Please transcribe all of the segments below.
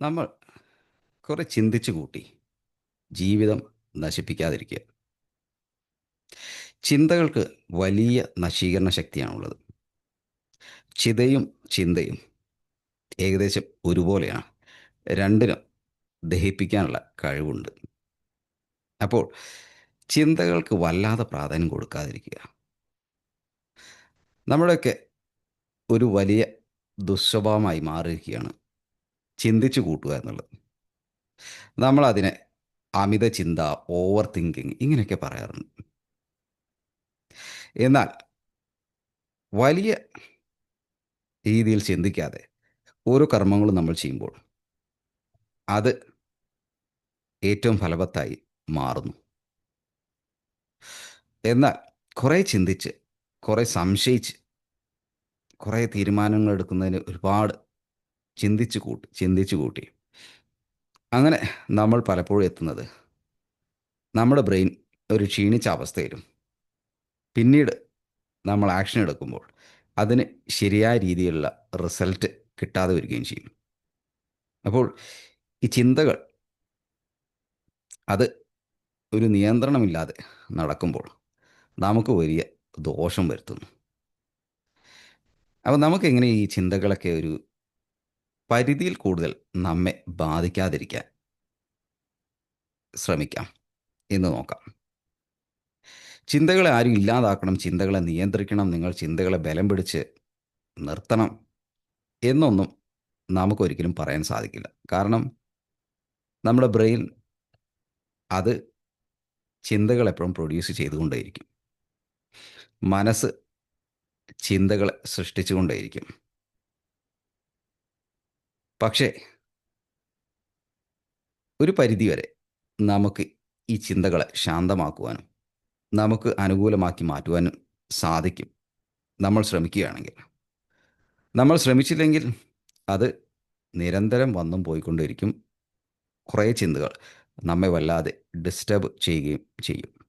നമ്മൾ കുറെ ചിന്തിച്ചു കൂട്ടി. ജീവിതം നശിപ്പിക്കാതിരിക്കുക. ചിന്തകൾക്ക് വലിയ നശീകരണ ശക്തിയാണുള്ളത്. ചിതയും ചിന്തയും ഏകദേശം ഒരുപോലെയാണ്. രണ്ടിനും ദഹിപ്പിക്കാനുള്ള കഴിവുണ്ട്. അപ്പോൾ ചിന്തകൾക്ക് വല്ലാതെ പ്രാധാന്യം കൊടുക്കാതിരിക്കുക. നമ്മുടെയൊക്കെ ഒരു വലിയ ദുസ്വഭാവമായി മാറിയിരിക്കുകയാണ് ചിന്തിച്ചു കൂട്ടുക എന്നുള്ളത്. നമ്മളതിനെ അമിത ചിന്ത ഓവർ തിങ്കിങ് ഇങ്ങനെയൊക്കെ പറയാറുണ്ട്. എന്നാൽ വലിയ രീതിയിൽ ചിന്തിക്കാതെ ഓരോ കർമ്മങ്ങളും നമ്മൾ ചെയ്യുമ്പോൾ അത് ഏറ്റവും ഫലവത്തായി മാറുന്നു. എന്നാൽ കുറേ ചിന്തിച്ച് കുറേ സംശയിച്ച് കുറേ തീരുമാനങ്ങൾ എടുക്കുന്നതിന് ഒരുപാട് ചിന്തിച്ചു കൂട്ടി ചിന്തിച്ചു കൂട്ടി. അങ്ങനെ നമ്മൾ പലപ്പോഴും എത്തുന്നത്. നമ്മുടെ ബ്രെയിൻ ഒരു ക്ഷീണിച്ച അവസ്ഥയിലും പിന്നീട് നമ്മൾ ആക്ഷൻ എടുക്കുമ്പോൾ അതിന് ശരിയായ രീതിയിലുള്ള റിസൾട്ട് കിട്ടാതെ വരികയും ചെയ്യും. അപ്പോൾ ഈ ചിന്തകൾ അത് ഒരു നിയന്ത്രണമില്ലാതെ നടക്കുമ്പോൾ നമുക്ക് വലിയ ദോഷം വരുത്തുന്നു. അപ്പോൾ നമുക്കെങ്ങനെ ഈ ചിന്തകളൊക്കെ ഒരു പരിധിയിൽ കൂടുതൽ നമ്മെ ബാധിക്കാതിരിക്കാൻ ശ്രമിക്കാം. എന്ന് നോക്കാം. ചിന്തകളെ ആരും ഇല്ലാതാക്കണം ചിന്തകളെ നിയന്ത്രിക്കണം നിങ്ങൾ ചിന്തകളെ ബലം പിടിച്ച് നിർത്തണം എന്നൊന്നും നമുക്കൊരിക്കലും പറയാൻ സാധിക്കില്ല. കാരണം നമ്മുടെ ബ്രെയിൻ അത് ചിന്തകൾ എപ്പോഴും പ്രൊഡ്യൂസ് ചെയ്തുകൊണ്ടേയിരിക്കും. മനസ്സ് ചിന്തകളെ സൃഷ്ടിച്ചുകൊണ്ടേയിരിക്കും. പക്ഷേ ഒരു പരിധിവരെ നമുക്ക് ഈ ചിന്തകളെ ശാന്തമാക്കുവാനും നമുക്ക് അനുകൂലമാക്കി മാറ്റുവാനും സാധിക്കും. നമ്മൾ ശ്രമിക്കുകയാണെങ്കിൽ. നമ്മൾ ശ്രമിച്ചില്ലെങ്കിൽ അത് നിരന്തരം വന്നും പോയിക്കൊണ്ടിരിക്കും കുറേ ചിന്തകൾ നമ്മെ വല്ലാതെ ഡിസ്റ്റർബ് ചെയ്യുകയും ചെയ്യും.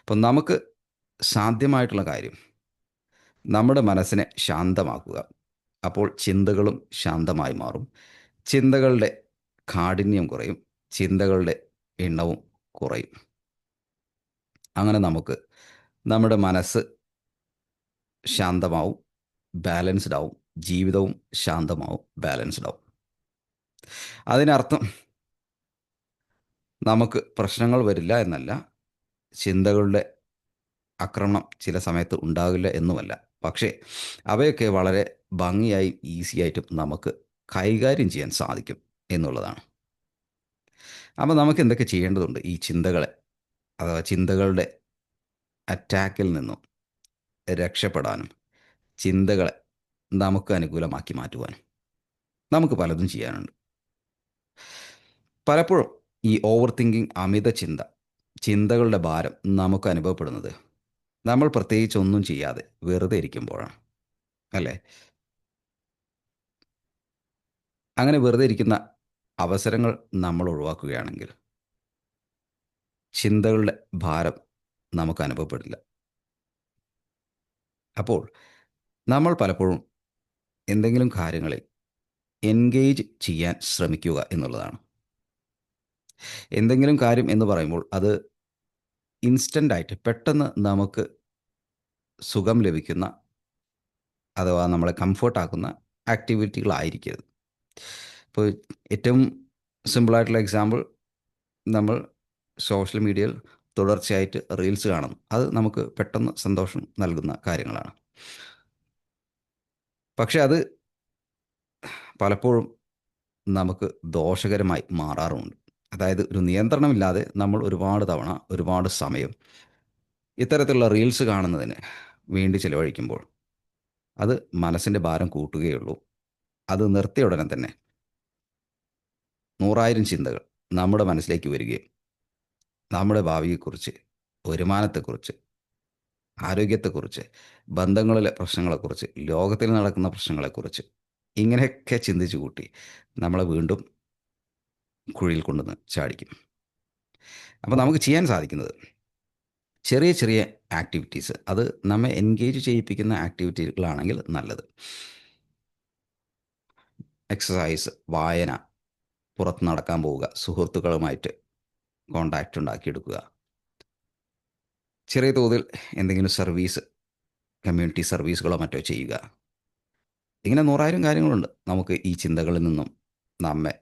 അപ്പം നമുക്ക് സാധ്യമായിട്ടുള്ള കാര്യം നമ്മുടെ മനസ്സിനെ ശാന്തമാക്കുക. അപ്പോൾ ചിന്തകളും ശാന്തമായി മാറും. ചിന്തകളുടെ കാഠിന്യം കുറയും. ചിന്തകളുടെ എണ്ണവും കുറയും. അങ്ങനെ നമുക്ക് നമ്മുടെ മനസ്സ് ശാന്തമാവും ബാലൻസ്ഡ് ആവും ജീവിതവും ശാന്തമാവും ബാലൻസ്ഡ് ആവും. അതിനർത്ഥം നമുക്ക് പ്രശ്നങ്ങൾ വരില്ല എന്നല്ല. ചിന്തകളുടെ ആക്രമണം ചില സമയത്ത് ഉണ്ടാകില്ല എന്നുമല്ല. പക്ഷേ അവയൊക്കെ വളരെ ഭംഗിയായും ഈസി ആയിട്ടും നമുക്ക് കൈകാര്യം ചെയ്യാൻ സാധിക്കും എന്നുള്ളതാണ്. അപ്പോൾ നമുക്ക് എന്തൊക്കെ ചെയ്യേണ്ടതുണ്ട്? ഈ ചിന്തകളെ അഥവാ ചിന്തകളുടെ അറ്റാക്കിൽ നിന്നും രക്ഷപ്പെടാനും ചിന്തകളെ നമുക്ക് അനുകൂലമാക്കി മാറ്റുവാനും നമുക്ക് പലതും ചെയ്യാനുണ്ട്. പലപ്പോഴും ഈ ഓവർ തിങ്കിങ് അമിത ചിന്ത ചിന്തകളുടെ ഭാരം നമുക്ക് അനുഭവപ്പെടുന്നത് നമ്മൾ പ്രത്യേകിച്ച് ഒന്നും ചെയ്യാതെ വെറുതെ ഇരിക്കുമ്പോഴാണ്. അല്ലേ? അങ്ങനെ വെറുതെ ഇരിക്കുന്ന അവസരങ്ങൾ നമ്മൾ ഒഴിവാക്കുകയാണെങ്കിൽ ചിന്തകളുടെ ഭാരം നമുക്ക് അനുഭവപ്പെടില്ല. അപ്പോൾ നമ്മൾ പലപ്പോഴും എന്തെങ്കിലും കാര്യങ്ങളിൽ എൻഗേജ് ചെയ്യാൻ ശ്രമിക്കുക എന്നുള്ളതാണ്. എന്തെങ്കിലും കാര്യം എന്ന് പറയുമ്പോൾ അത് ഇൻസ്റ്റന്റായിട്ട് പെട്ടെന്ന് നമുക്ക് സുഖം ലഭിക്കുന്ന അഥവാ നമ്മളെ കംഫർട്ടാക്കുന്ന ആക്ടിവിറ്റികളായിരിക്കരുത്. ഇപ്പോൾ ഏറ്റവും സിമ്പിളായിട്ടുള്ള എക്സാമ്പിൾ നമ്മൾ സോഷ്യൽ മീഡിയയിൽ തുടർച്ചയായിട്ട് റീൽസ് കാണുന്നു. അത് നമുക്ക് പെട്ടെന്ന് സന്തോഷം നൽകുന്ന കാര്യങ്ങളാണ്. പക്ഷെ അത് പലപ്പോഴും നമുക്ക് ദോഷകരമായി മാറാറുമുണ്ട്. അതായത് ഒരു നിയന്ത്രണമില്ലാതെ നമ്മൾ ഒരുപാട് തവണ ഒരുപാട് സമയം ഇത്തരത്തിലുള്ള റീൽസ് കാണുന്നതിന് വേണ്ടി ചിലവഴിക്കുമ്പോൾ അത് മനസ്സിന്റെ ഭാരം കൂട്ടുകയുള്ളൂ അത് നിർത്തിയ ഉടനെ തന്നെ നൂറായിരം ചിന്തകൾ നമ്മുടെ മനസ്സിലേക്ക് വരികയും നമ്മുടെ ഭാവിയെക്കുറിച്ച് വരുമാനത്തെക്കുറിച്ച് ആരോഗ്യത്തെക്കുറിച്ച് ബന്ധങ്ങളിലെ പ്രശ്നങ്ങളെക്കുറിച്ച് ലോകത്തിൽ നടക്കുന്ന പ്രശ്നങ്ങളെക്കുറിച്ച് ഇങ്ങനെയൊക്കെ ചിന്തിച്ചു കൂട്ടി നമ്മളെ വീണ്ടും കുഴിയിൽ കൊണ്ടുവന്ന് ചാടിക്കും. അപ്പോൾ നമുക്ക് ചെയ്യാൻ സാധിക്കുന്നത് ചെറിയ ചെറിയ ആക്ടിവിറ്റീസ് അത് നമ്മെ എൻഗേജ് ചെയ്യിപ്പിക്കുന്ന ആക്ടിവിറ്റികളാണെങ്കിൽ നല്ലത്. എക്സസൈസ് വായന പുറത്ത് നടക്കാൻ പോവുക സുഹൃത്തുക്കളുമായിട്ട് കോണ്ടാക്റ്റ് ഉണ്ടാക്കിയെടുക്കുക ചെറിയ തോതിൽ എന്തെങ്കിലും സർവീസ് കമ്മ്യൂണിറ്റി സർവീസുകളോ മറ്റോ ചെയ്യുക. ഇങ്ങനെ നൂറായിരം കാര്യങ്ങളുണ്ട് നമുക്ക് ഈ ചിന്തകളിൽ നിന്നും നമ്മെ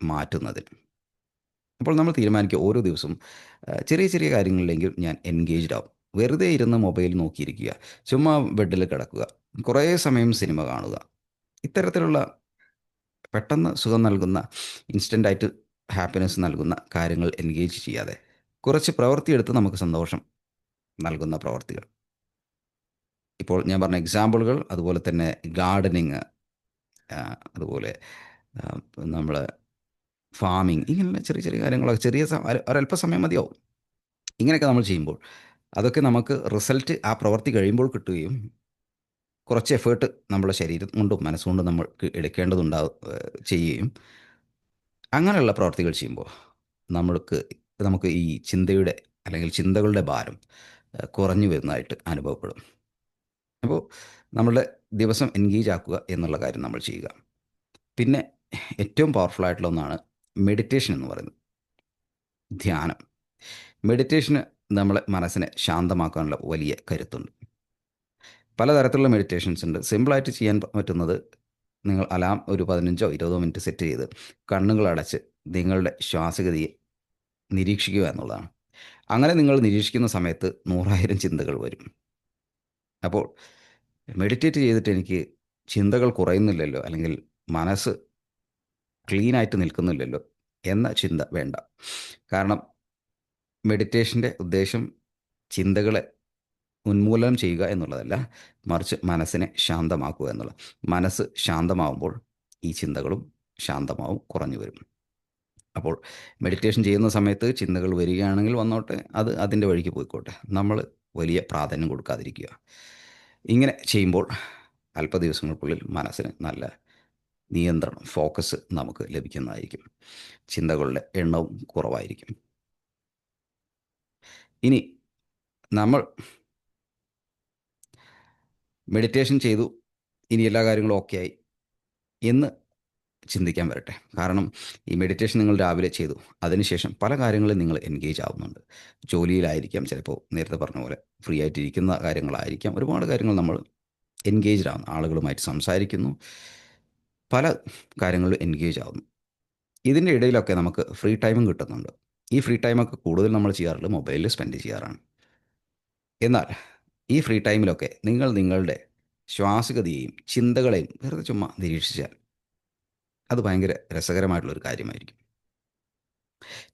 മാറ്റുന്നതിന് അപ്പോൾ നമ്മൾ തീരുമാനിക്കുക ഓരോ ദിവസവും ചെറിയ ചെറിയ കാര്യങ്ങളിലെങ്കിലും ഞാൻ എൻഗേജ്ഡ് ആവും. വെറുതെ ഇരുന്ന് മൊബൈൽ നോക്കിയിരിക്കുക ചുമ്മാ ബെഡിൽ കിടക്കുക കുറേ സമയം സിനിമ കാണുക ഇത്തരത്തിലുള്ള പെട്ടെന്ന് സുഖം നൽകുന്ന ഇൻസ്റ്റന്റായിട്ട് ഹാപ്പിനെസ് നൽകുന്ന കാര്യങ്ങൾ എൻഗേജ് ചെയ്യാതെ കുറച്ച് പ്രവൃത്തിയെടുത്ത് നമുക്ക് സന്തോഷം നൽകുന്ന പ്രവൃത്തികൾ. ഇപ്പോൾ ഞാൻ പറഞ്ഞ എക്സാമ്പിളുകൾ അതുപോലെ തന്നെ ഗാർഡനിങ് അതുപോലെ നമ്മൾ ഫാമിങ് ഇങ്ങനെയുള്ള ചെറിയ ചെറിയ കാര്യങ്ങളൊക്കെ ചെറിയ ഒരല്പസമയം മതിയാവും. ഇങ്ങനെയൊക്കെ നമ്മൾ ചെയ്യുമ്പോൾ അതൊക്കെ നമുക്ക് റിസൾട്ട് ആ പ്രവൃത്തി കഴിയുമ്പോൾ കിട്ടുകയും കുറച്ച് എഫേർട്ട് നമ്മുടെ ശരീരം കൊണ്ടും മനസ്സുകൊണ്ടും നമ്മൾക്ക് എടുക്കേണ്ടതുണ്ടാവും ചെയ്യുകയും അങ്ങനെയുള്ള പ്രവർത്തികൾ ചെയ്യുമ്പോൾ നമ്മൾക്ക് നമുക്ക് ഈ ചിന്തയുടെ അല്ലെങ്കിൽ ചിന്തകളുടെ ഭാരം കുറഞ്ഞു വരുന്നതായിട്ട് അനുഭവപ്പെടും. അപ്പോൾ നമ്മളുടെ ദിവസം എൻഗേജ് ആക്കുക എന്നുള്ള കാര്യം നമ്മൾ ചെയ്യുക. പിന്നെ ഏറ്റവും പവർഫുൾ ആയിട്ടുള്ള ഒന്നാണ് മെഡിറ്റേഷൻ എന്ന് പറയുന്നത്. ധ്യാനം. മെഡിറ്റേഷന് നമ്മളെ മനസ്സിനെ ശാന്തമാക്കാനുള്ള വലിയ കരുത്തുണ്ട്. പലതരത്തിലുള്ള മെഡിറ്റേഷൻസ് ഉണ്ട്. സിമ്പിളായിട്ട് ചെയ്യാൻ പറ്റുന്നത് നിങ്ങൾ അലാം ഒരു പതിനഞ്ചോ ഇരുപതോ മിനിറ്റ് സെറ്റ് ചെയ്ത് കണ്ണുകൾ അടച്ച് നിങ്ങളുടെ ശ്വാസഗതിയെ നിരീക്ഷിക്കുക എന്നുള്ളതാണ്. അങ്ങനെ നിങ്ങൾ നിരീക്ഷിക്കുന്ന സമയത്ത് നൂറായിരം ചിന്തകൾ വരും. അപ്പോൾ മെഡിറ്റേറ്റ് ചെയ്തിട്ട് എനിക്ക് ചിന്തകൾ കുറയുന്നില്ലല്ലോ അല്ലെങ്കിൽ മനസ്സ് ക്ലീനായിട്ട് നിൽക്കുന്നില്ലല്ലോ എന്ന ചിന്ത വേണ്ട. കാരണം മെഡിറ്റേഷന്റെ ഉദ്ദേശം ചിന്തകളെ ഉന്മൂലനം ചെയ്യുക എന്നുള്ളതല്ല മറിച്ച് മനസ്സിനെ ശാന്തമാക്കുക എന്നുള്ളത്. മനസ്സ് ശാന്തമാവുമ്പോൾ ഈ ചിന്തകളും ശാന്തമാവും കുറഞ്ഞു വരും. അപ്പോൾ മെഡിറ്റേഷൻ ചെയ്യുന്ന സമയത്ത് ചിന്തകൾ വരികയാണെങ്കിൽ വന്നോട്ടെ അത് അതിന്റെ വഴിക്ക് പോയിക്കോട്ടെ. നമ്മൾ വലിയ പ്രാധാന്യം കൊടുക്കാതിരിക്കുക. ഇങ്ങനെ ചെയ്യുമ്പോൾ അല്പ ദിവസങ്ങൾക്കുള്ളിൽ മനസ്സിന് നല്ല നിയന്ത്രണം ഫോക്കസ് നമുക്ക് ലഭിക്കുന്നതായിരിക്കും. ചിന്തകളുടെ എണ്ണവും കുറവായിരിക്കും. ഇനി നമ്മൾ മെഡിറ്റേഷൻ ചെയ്തു. ഇനി എല്ലാ കാര്യങ്ങളും ഓക്കെ ആയി എന്ന് ചിന്തിക്കാൻ വരട്ടെ. കാരണം ഈ മെഡിറ്റേഷൻ നിങ്ങൾ രാവിലെ ചെയ്തു. അതിനുശേഷം പല കാര്യങ്ങളിൽ നിങ്ങൾ എൻഗേജ് ആവുന്നുണ്ട്. ജോലിയിലായിരിക്കാം ചിലപ്പോൾ നേരത്തെ പറഞ്ഞ പോലെ ഫ്രീ ആയിട്ടിരിക്കുന്ന കാര്യങ്ങളായിരിക്കാം. ഒരുപാട് കാര്യങ്ങൾ നമ്മൾ എൻഗേജ്ഡ് ആവുന്നു. ആളുകളുമായിട്ട് സംസാരിക്കുന്നു. പല കാര്യങ്ങളിലും എൻഗേജ് ആവുന്നു. ഇതിന്റെ ഇടയിലൊക്കെ നമുക്ക് ഫ്രീ ടൈമും കിട്ടുന്നുണ്ട്. ഈ ഫ്രീ ടൈമൊക്കെ കൂടുതൽ നമ്മൾ ചെയ്യാറുള്ളത് മൊബൈലിൽ സ്പെൻഡ് ചെയ്യാറാണ്. എന്നാൽ ഈ ഫ്രീ ടൈമിലൊക്കെ നിങ്ങൾ നിങ്ങളുടെ ശ്വാസഗതിയെയും ചിന്തകളെയും വെറുതെ ചുമ്മാ നിരീക്ഷിച്ചാൽ അത് ഭയങ്കര രസകരമായിട്ടുള്ളൊരു കാര്യമായിരിക്കും.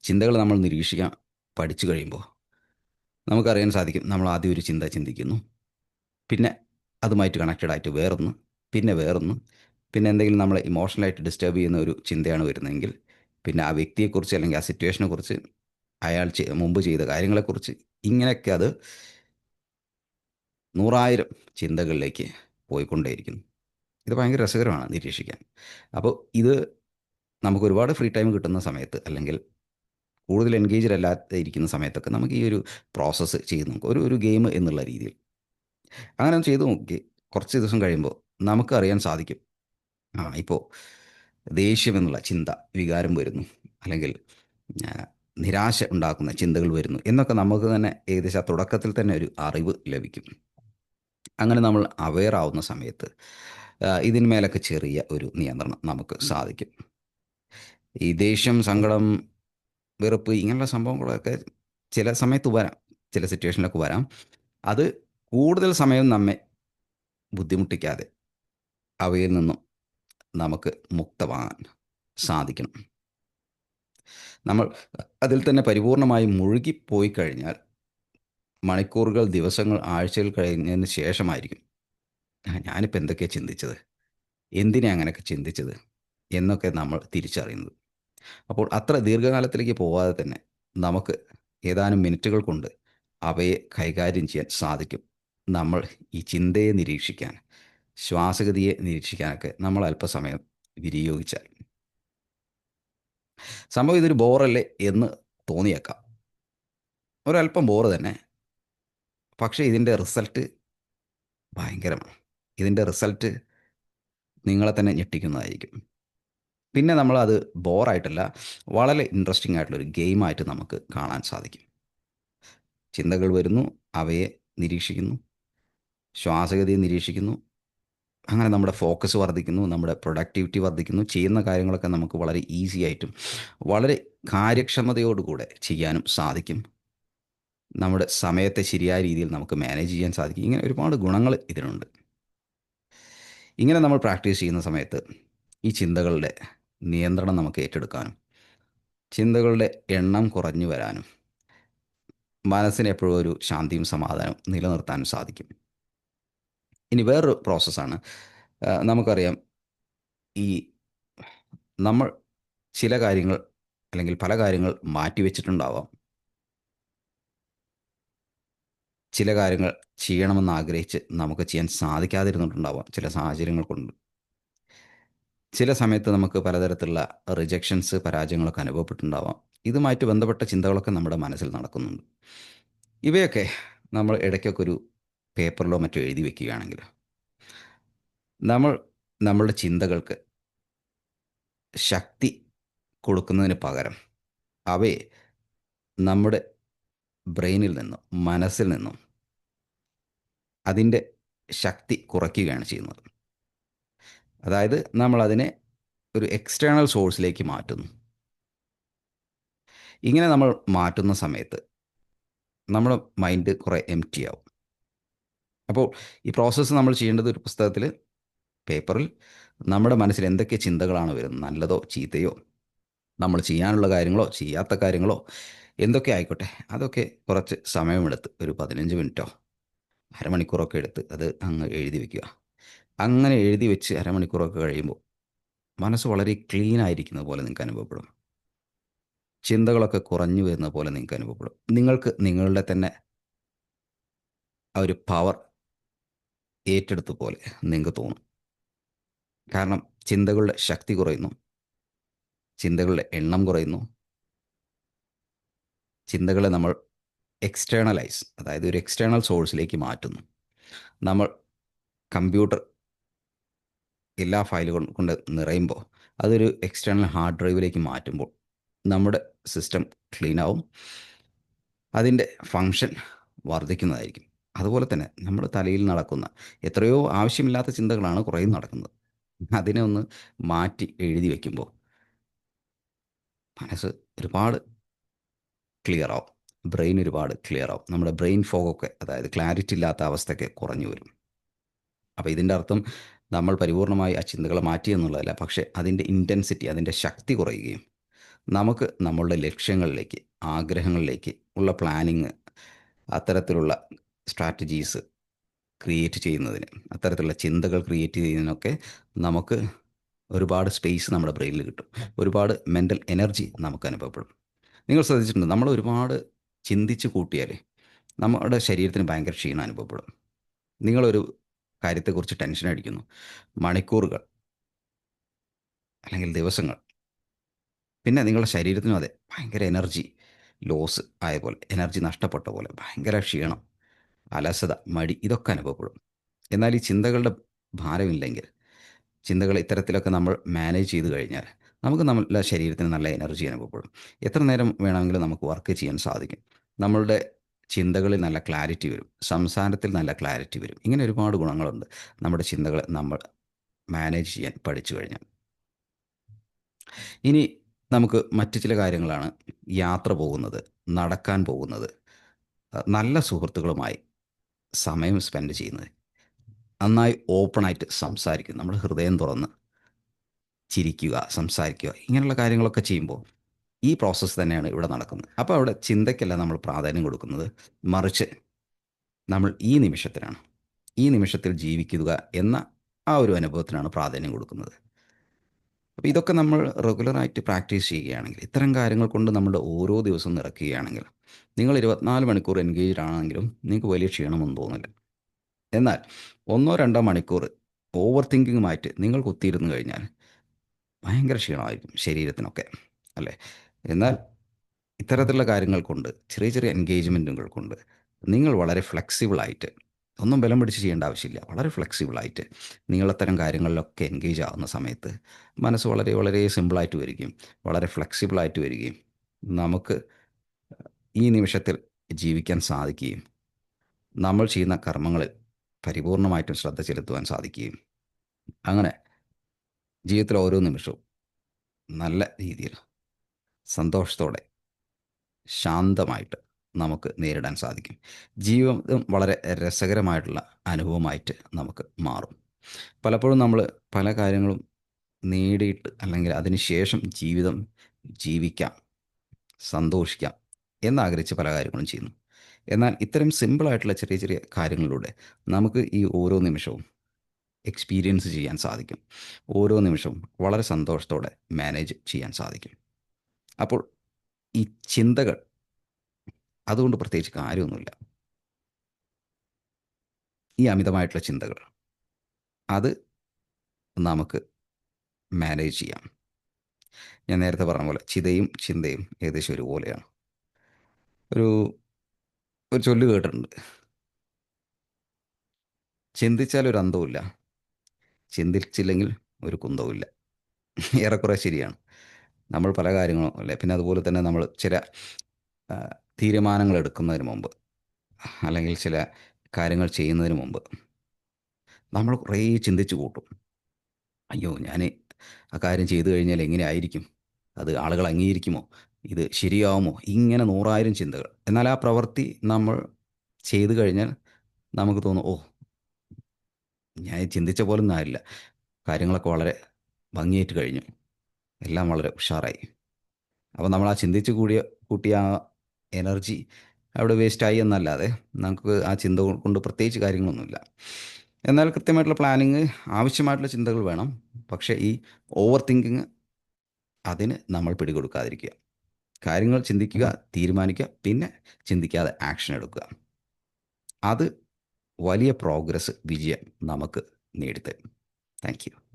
ചിന്തകൾ നമ്മൾ നിരീക്ഷിക്കാൻ പഠിച്ചു കഴിയുമ്പോൾ നമുക്കറിയാൻ സാധിക്കും നമ്മൾ ആദ്യം ഒരു ചിന്ത ചിന്തിക്കുന്നു പിന്നെ അതുമായിട്ട് കണക്റ്റഡ് ആയിട്ട് വേറൊന്ന് പിന്നെ വേറൊന്ന് പിന്നെ എന്തെങ്കിലും നമ്മളെ ഇമോഷണലായിട്ട് ഡിസ്റ്റർബ് ചെയ്യുന്ന ഒരു ചിന്തയാണ് വരുന്നതെങ്കിൽ പിന്നെ ആ വ്യക്തിയെക്കുറിച്ച് അല്ലെങ്കിൽ ആ സിറ്റുവേഷനെക്കുറിച്ച് അയാൾ മുമ്പ് ചെയ്ത കാര്യങ്ങളെക്കുറിച്ച് ഇങ്ങനെയൊക്കെ അത് നൂറായിരം ചിന്തകളിലേക്ക് പോയിക്കൊണ്ടേയിരിക്കുന്നു. ഇത് ഭയങ്കര രസകരമാണ് നിരീക്ഷിക്കാൻ. അപ്പോൾ ഇത് നമുക്ക് ഒരുപാട് ഫ്രീ ടൈം കിട്ടുന്ന സമയത്ത് അല്ലെങ്കിൽ കൂടുതൽ എൻഗേജ്ഡ് അല്ലാതെ ഇരിക്കുന്ന സമയത്തൊക്കെ നമുക്ക് ഈ ഒരു പ്രോസസ്സ് ചെയ്ത് നോക്കാം. ഒരു ഒരു ഗെയിം എന്നുള്ള രീതിയിൽ. അങ്ങനെ ചെയ്ത് നോക്കി. കുറച്ച് ദിവസം കഴിയുമ്പോൾ നമുക്ക് അറിയാൻ സാധിക്കും. ആ ഇപ്പോൾ ദേഷ്യം എന്നുള്ള ചിന്ത വികാരം വരുന്നു. അല്ലെങ്കിൽ നിരാശ ഉണ്ടാക്കുന്ന ചിന്തകൾ വരുന്നു. എന്നൊക്കെ നമുക്ക് തന്നെ ഏകദേശം തുടക്കത്തിൽ തന്നെ ഒരു അറിവ് ലഭിക്കും. അങ്ങനെ നമ്മൾ അവെയർ ആവുന്ന സമയത്ത് ഇതിന്മേലൊക്കെ ചെറിയ ഒരു നിയന്ത്രണം നമുക്ക് സാധിക്കും. ഈ ദേഷ്യം സങ്കടം വെറുപ്പ് ഇങ്ങനെയുള്ള സംഭവങ്ങളൊക്കെ ചില സമയത്ത് വരാം. ചില സിറ്റുവേഷനിലൊക്കെ വരാം. അത് കൂടുതൽ സമയം നമ്മെ ബുദ്ധിമുട്ടിക്കാതെ അവയിൽ നിന്നും നമുക്ക് മുക്തമാകാൻ സാധിക്കണം. നമ്മൾ അതിൽ തന്നെ പരിപൂർണമായി മുഴുകിപ്പോയി കഴിഞ്ഞാൽ മണിക്കൂറുകൾ ദിവസങ്ങൾ ആഴ്ചയിൽ കഴിഞ്ഞതിന് ശേഷമായിരിക്കും. "ആ, ഞാനിപ്പോൾ എന്തൊക്കെയാണ് ചിന്തിച്ചത്? എന്തിനാ അങ്ങനെയൊക്കെ ചിന്തിച്ചത്? എന്നൊക്കെ നമ്മൾ തിരിച്ചറിയുന്നത്. അപ്പോൾ അത്ര ദീർഘകാലത്തിലേക്ക് പോവാതെ തന്നെ നമുക്ക് ഏതാനും മിനിറ്റുകൾ കൊണ്ട് അവയെ കൈകാര്യം ചെയ്യാൻ സാധിക്കും. നമ്മൾ ഈ ചിന്തയെ നിരീക്ഷിക്കാൻ ശ്വാസഗതിയെ നിരീക്ഷിക്കാനൊക്കെ നമ്മൾ അല്പസമയം വിനിയോഗിച്ചാൽ. സംഭവം ഇതൊരു ബോറല്ലേ എന്ന് തോന്നിയേക്കാം. ഒരല്പം ബോറ് തന്നെ പക്ഷേ ഇതിന്റെ റിസൾട്ട് ഭയങ്കരമാണ്. ഇതിന്റെ റിസൾട്ട് നിങ്ങളെ തന്നെ ഞെട്ടിക്കുന്നതായിരിക്കും. പിന്നെ നമ്മൾ അത് ബോറായിട്ടല്ല വളരെ ഇൻട്രസ്റ്റിംഗ് ആയിട്ടുള്ളൊരു ഗെയിമായിട്ട് നമുക്ക് കാണാൻ സാധിക്കും. ചിന്തകൾ വരുന്നു അവയെ നിരീക്ഷിക്കുന്നു ശ്വാസഗതിയെ നിരീക്ഷിക്കുന്നു അങ്ങനെ നമ്മുടെ ഫോക്കസ് വർദ്ധിക്കുന്നു നമ്മുടെ പ്രൊഡക്ടിവിറ്റി വർദ്ധിക്കുന്നു ചെയ്യുന്ന കാര്യങ്ങളൊക്കെ നമുക്ക് വളരെ ഈസി ആയിട്ടും വളരെ കാര്യക്ഷമതയോടുകൂടെ ചെയ്യാനും സാധിക്കും. നമ്മുടെ സമയത്തെ ശരിയായ രീതിയിൽ നമുക്ക് മാനേജ് ചെയ്യാൻ സാധിക്കും. ഇങ്ങനെ ഒരുപാട് ഗുണങ്ങൾ ഇതിനുണ്ട്. ഇങ്ങനെ നമ്മൾ പ്രാക്ടീസ് ചെയ്യുന്ന സമയത്ത് ഈ ചിന്തകളുടെ നിയന്ത്രണം നമുക്ക് ഏറ്റെടുക്കാനും ചിന്തകളുടെ എണ്ണം കുറഞ്ഞു വരാനും മനസ്സിന് എപ്പോഴും ഒരു ശാന്തിയും സമാധാനവും നിലനിർത്താനും സാധിക്കും. ഇനി വേറൊരു പ്രോസസ്സാണ് നമുക്കറിയാം ഈ നമ്മൾ ചില കാര്യങ്ങൾ അല്ലെങ്കിൽ പല കാര്യങ്ങൾ മാറ്റിവെച്ചിട്ടുണ്ടാവാം. ചില കാര്യങ്ങൾ ചെയ്യണമെന്ന് ആഗ്രഹിച്ച് നമുക്ക് ചെയ്യാൻ സാധിക്കാതിരുന്നിട്ടുണ്ടാവാം ചില സാഹചര്യങ്ങൾ കൊണ്ട്. ചില സമയത്ത് നമുക്ക് പലതരത്തിലുള്ള റിജക്ഷൻസ് പരാജയങ്ങളൊക്കെ അനുഭവപ്പെട്ടിട്ടുണ്ടാവാം. ഇതുമായിട്ട് ബന്ധപ്പെട്ട ചിന്തകളൊക്കെ നമ്മുടെ മനസ്സിൽ നടക്കുന്നുണ്ട്. ഇവയൊക്കെ നമ്മൾ ഇടയ്ക്കൊക്കെ ഒരു പേപ്പറിലോ മറ്റോ എഴുതി വെക്കുകയാണെങ്കിൽ നമ്മൾ നമ്മളുടെ ചിന്തകൾക്ക് ശക്തി കൊടുക്കുന്നതിന് പകരം അവയെ നമ്മുടെ ബ്രെയിനിൽ നിന്നും മനസ്സിൽ നിന്നും അതിന്റെ ശക്തി കുറയ്ക്കുകയാണ് ചെയ്യുന്നത്. അതായത് നമ്മൾ അതിനെ ഒരു എക്സ്റ്റേണൽ സോഴ്സിലേക്ക് മാറ്റുന്നു. ഇങ്ങനെ നമ്മൾ മാറ്റുന്ന സമയത്ത് നമ്മുടെ മൈൻഡ് കുറേ എം ടി ആവും. അപ്പോൾ ഈ പ്രോസസ്സ് നമ്മൾ ചെയ്യേണ്ടത് ഒരു പുസ്തകത്തിൽ പേപ്പറിൽ നമ്മുടെ മനസ്സിൽ എന്തൊക്കെ ചിന്തകളാണ് വരുന്നത്? നല്ലതോ ചീത്തയോ? നമ്മൾ ചെയ്യാനുള്ള കാര്യങ്ങളോ ചെയ്യാത്ത കാര്യങ്ങളോ? എന്തൊക്കെ ആയിക്കോട്ടെ അതൊക്കെ കുറച്ച് സമയമെടുത്ത് ഒരു പതിനഞ്ച് മിനിറ്റോ അരമണിക്കൂറൊക്കെ എടുത്ത് അത് അങ്ങ് എഴുതി വെക്കുക. അങ്ങനെ എഴുതി വെച്ച് അരമണിക്കൂറൊക്കെ കഴിയുമ്പോൾ മനസ്സ് വളരെ ക്ലീൻ ആയിരിക്കുന്ന പോലെ നിങ്ങൾക്ക് അനുഭവപ്പെടും. ചിന്തകളൊക്കെ കുറഞ്ഞു വരുന്ന പോലെ നിങ്ങൾക്ക് അനുഭവപ്പെടും. നിങ്ങൾക്ക് നിങ്ങളുടെ തന്നെ ആ ഒരു പവർ ഏറ്റെടുത്ത പോലെ നിങ്ങൾക്ക് തോന്നും. കാരണം ചിന്തകളുടെ ശക്തി കുറയുന്നു. ചിന്തകളുടെ എണ്ണം കുറയുന്നു. ചിന്തകളെ നമ്മൾ എക്സ്റ്റേണലൈസ് അതായത് ഒരു എക്സ്റ്റേണൽ സോഴ്സിലേക്ക് മാറ്റുന്നു. നമ്മൾ കമ്പ്യൂട്ടർ എല്ലാ ഫയലുകൾ കൊണ്ട് നിറയുമ്പോൾ അതൊരു എക്സ്റ്റേണൽ ഹാർഡ് ഡ്രൈവിലേക്ക് മാറ്റുമ്പോൾ നമ്മുടെ സിസ്റ്റം ക്ലീൻ ആവും. അതിന്റെ ഫങ്ഷൻ വർദ്ധിക്കുന്നതായിരിക്കും. അതുപോലെ തന്നെ നമ്മുടെ തലയിൽ നടക്കുന്ന എത്രയോ ആവശ്യമില്ലാത്ത ചിന്തകളാണ് കുറേ നടക്കുന്നത്. അതിനെ ഒന്ന് മാറ്റി എഴുതി വയ്ക്കുമ്പോൾ മനസ്സ് ഒരുപാട് ക്ലിയർ ആവും. ബ്രെയിൻ ഒരുപാട് ക്ലിയർ ആവും. നമ്മുടെ ബ്രെയിൻ ഫോഗൊക്കെ അതായത് ക്ലാരിറ്റി ഇല്ലാത്ത അവസ്ഥയൊക്കെ കുറഞ്ഞു വരും. അപ്പോൾ ഇതിന്റെ അർത്ഥം നമ്മൾ പരിപൂർണമായി ആ ചിന്തകളെ മാറ്റി എന്നുള്ളതല്ല പക്ഷേ അതിന്റെ ഇന്റൻസിറ്റി അതിന്റെ ശക്തി കുറയുകയും നമുക്ക് നമ്മളുടെ ലക്ഷ്യങ്ങളിലേക്ക് ആഗ്രഹങ്ങളിലേക്ക് ഉള്ള പ്ലാനിങ് അത്തരത്തിലുള്ള സ്ട്രാറ്റജീസ് ക്രിയേറ്റ് ചെയ്യുന്നതിന് അത്തരത്തിലുള്ള ചിന്തകൾ ക്രിയേറ്റ് ചെയ്യുന്നതിനൊക്കെ നമുക്ക് ഒരുപാട് സ്പേസ് നമ്മുടെ ബ്രെയിനിൽ കിട്ടും. ഒരുപാട് മെന്റൽ എനർജി നമുക്ക് അനുഭവപ്പെടും. നിങ്ങൾ ശ്രദ്ധിച്ചിട്ടുണ്ട് നമ്മൾ ഒരുപാട് ചിന്തിച്ച് കൂട്ടിയാൽ നമ്മുടെ ശരീരത്തിന് ഭയങ്കര ക്ഷീണം അനുഭവപ്പെടും. നിങ്ങളൊരു കാര്യത്തെക്കുറിച്ച് ടെൻഷൻ അടിക്കുന്നു. മണിക്കൂറുകൾ അല്ലെങ്കിൽ ദിവസങ്ങൾ. പിന്നെ നിങ്ങളുടെ ശരീരത്തിനും അതെ ഭയങ്കര എനർജി ലോസ് ആയ പോലെ എനർജി നഷ്ടപ്പെട്ട പോലെ ഭയങ്കര ക്ഷീണം അലസത മടി ഇതൊക്കെ അനുഭവപ്പെടും. എന്നാൽ ഈ ചിന്തകളുടെ ഭാരമില്ലെങ്കിൽ ചിന്തകൾ ഇത്തരത്തിലൊക്കെ നമ്മൾ മാനേജ് ചെയ്ത് കഴിഞ്ഞാൽ നമുക്ക് നമ്മുടെ ശരീരത്തിന് നല്ല എനർജി അനുഭവപ്പെടും. എത്ര നേരം വേണമെങ്കിലും നമുക്ക് വർക്ക് ചെയ്യാൻ സാധിക്കും. നമ്മളുടെ ചിന്തകളിൽ നല്ല ക്ലാരിറ്റി വരും. സംസാരത്തിൽ നല്ല ക്ലാരിറ്റി വരും. ഇങ്ങനെ ഒരുപാട് ഗുണങ്ങളുണ്ട്. നമ്മുടെ ചിന്തകളെ നമ്മൾ മാനേജ് ചെയ്യാൻ പഠിച്ചു കഴിഞ്ഞാൽ. ഇനി നമുക്ക് മറ്റു ചില കാര്യങ്ങളാണ് യാത്ര പോകുന്നത് നടക്കാൻ പോകുന്നത്. നല്ല സുഹൃത്തുക്കളുമായി സമയം സ്പെൻഡ് ചെയ്യുന്നത്. നന്നായി ഓപ്പണായിട്ട് സംസാരിക്കും. നമ്മൾ ഹൃദയം തുറന്ന് ചിരിക്കുക സംസാരിക്കുക ഇങ്ങനെയുള്ള കാര്യങ്ങളൊക്കെ ചെയ്യുമ്പോൾ ഈ പ്രോസസ്സ് തന്നെയാണ് ഇവിടെ നടക്കുന്നത്. അപ്പോൾ അവിടെ ചിന്തയ്ക്കല്ല നമ്മൾ പ്രാധാന്യം കൊടുക്കുന്നത്. മറിച്ച് നമ്മൾ ഈ നിമിഷത്തിനാണ് ഈ നിമിഷത്തിൽ ജീവിക്കുക എന്ന ആ ഒരു അനുഭവത്തിനാണ് പ്രാധാന്യം കൊടുക്കുന്നത്. അപ്പോൾ ഇതൊക്കെ നമ്മൾ റെഗുലറായിട്ട് പ്രാക്ടീസ് ചെയ്യുകയാണെങ്കിൽ ഇത്തരം കാര്യങ്ങൾ കൊണ്ട് നമ്മുടെ ഓരോ ദിവസവും നിറക്കുകയാണെങ്കിൽ നിങ്ങൾ ഇരുപത്തിനാല് മണിക്കൂർ എൻഗേജ്ഡ് ആണെങ്കിലും നിങ്ങൾക്ക് വലിയ ക്ഷീണമൊന്നും തോന്നില്ല. എന്നാൽ ഒന്നോ രണ്ടോ മണിക്കൂർ ഓവർ തിങ്കിങ്ങുമായിട്ട് നിങ്ങൾ കുത്തിയിരുന്നു കഴിഞ്ഞാൽ ഭയങ്കര ക്ഷീണമായിരിക്കും ശരീരത്തിനൊക്കെ അല്ലേ? എന്നാൽ ഇത്തരത്തിലുള്ള കാര്യങ്ങൾ കൊണ്ട് ചെറിയ ചെറിയ എൻഗേജ്മെന്റുകൾ കൊണ്ട് നിങ്ങൾ വളരെ ഫ്ലെക്സിബിളായിട്ട് ഒന്നും ബലം പിടിച്ച് ചെയ്യേണ്ട ആവശ്യമില്ല വളരെ ഫ്ലെക്സിബിളായിട്ട് നിങ്ങളത്തരം കാര്യങ്ങളിലൊക്കെ എൻഗേജ് ആവുന്ന സമയത്ത് മനസ്സ് വളരെ വളരെ സിമ്പിളായിട്ട് വരികയും വളരെ ഫ്ലെക്സിബിളായിട്ട് വരികയും നമുക്ക് ഈ നിമിഷത്തിൽ ജീവിക്കാൻ സാധിക്കുകയും നമ്മൾ ചെയ്യുന്ന കർമ്മങ്ങളിൽ പരിപൂർണമായിട്ടും ശ്രദ്ധ ചെലുത്തുവാൻ സാധിക്കുകയും അങ്ങനെ ജീവിതത്തിലെ ഓരോ നിമിഷവും നല്ല രീതിയിൽ സന്തോഷത്തോടെ ശാന്തമായിട്ട് നമുക്ക് നേരിടാൻ സാധിക്കും. ജീവിതം വളരെ രസകരമായിട്ടുള്ള അനുഭവമായിട്ട് നമുക്ക് മാറും. പലപ്പോഴും നമ്മൾ പല കാര്യങ്ങളും നേടിയിട്ട് അല്ലെങ്കിൽ അതിനുശേഷം ജീവിതം ജീവിക്കാം സന്തോഷിക്കാം എന്നാഗ്രഹിച്ച് പല കാര്യങ്ങളും ചെയ്യുന്നു. എന്നാൽ ഇത്തരം സിമ്പിളായിട്ടുള്ള ചെറിയ ചെറിയ കാര്യങ്ങളിലൂടെ നമുക്ക് ഈ ഓരോ നിമിഷവും എക്സ്പീരിയൻസ് ചെയ്യാൻ സാധിക്കും. ഓരോ നിമിഷവും വളരെ സന്തോഷത്തോടെ മാനേജ് ചെയ്യാൻ സാധിക്കും. അപ്പോൾ ഈ ചിന്തകൾ അതുകൊണ്ട് പ്രത്യേകിച്ച് കാര്യമൊന്നുമില്ല. ഈ അമിതമായിട്ടുള്ള ചിന്തകൾ അത് നമുക്ക് മാനേജ് ചെയ്യാം. ഞാൻ നേരത്തെ പറഞ്ഞ പോലെ ചിതയും ചിന്തയും ഏകദേശം ഒരുപോലെയാണ്. ഒരു ഒരു ചൊല്ല് കേട്ടിട്ടുണ്ട്. ചിന്തിച്ചാൽ ഒരു അന്തവുമില്ല. ചിന്തിച്ചില്ലെങ്കിൽ ഒരു കുന്തവുമില്ല ഏറെക്കുറെ ശരിയാണ്. നമ്മൾ പല കാര്യങ്ങളും അല്ലേ? പിന്നെ അതുപോലെ തന്നെ നമ്മൾ ചില തീരുമാനങ്ങൾ എടുക്കുന്നതിന് മുമ്പ് അല്ലെങ്കിൽ ചില കാര്യങ്ങൾ ചെയ്യുന്നതിന് മുമ്പ് നമ്മൾ കുറേ ചിന്തിച്ചു കൂട്ടും. അയ്യോ ഞാൻ ആ കാര്യം ചെയ്തു കഴിഞ്ഞാൽ എങ്ങനെ ആയിരിക്കും? അത് ആളുകൾ അംഗീകരിക്കുമോ? ഇത് ശരിയാവുമോ? ഇങ്ങനെ നൂറായിരം ചിന്തകൾ. എന്നാൽ ആ പ്രവൃത്തി നമ്മൾ ചെയ്തു കഴിഞ്ഞാൽ നമുക്ക് തോന്നും ഓ ഞാൻ ചിന്തിച്ച പോലൊന്നും ആയില്ല കാര്യങ്ങളൊക്കെ വളരെ ഭംഗിയായിട്ട് കഴിഞ്ഞു. എല്ലാം വളരെ ഉഷാറായി. അപ്പോൾ നമ്മൾ ആ ചിന്തിച്ച് കൂടിയ കൂട്ടിയ ആ എനർജി അവിടെ വേസ്റ്റായി എന്നല്ലാതെ നമുക്ക് ആ ചിന്ത കൊണ്ട് പ്രത്യേകിച്ച് കാര്യങ്ങളൊന്നുമില്ല. എന്നാൽ കൃത്യമായിട്ടുള്ള പ്ലാനിങ് ആവശ്യമായിട്ടുള്ള ചിന്തകൾ വേണം. പക്ഷേ ഈ ഓവർ തിങ്കിങ് അതിന് നമ്മൾ പിടികൊടുക്കാതിരിക്കുക. കാര്യങ്ങൾ ചിന്തിക്കുക തീരുമാനിക്കുക പിന്നെ ചിന്തിക്കാതെ ആക്ഷൻ എടുക്കുക. അത് വലിയ പ്രോഗ്രസ് വിജയം നമുക്ക് നേടിത്തരും. Thank you.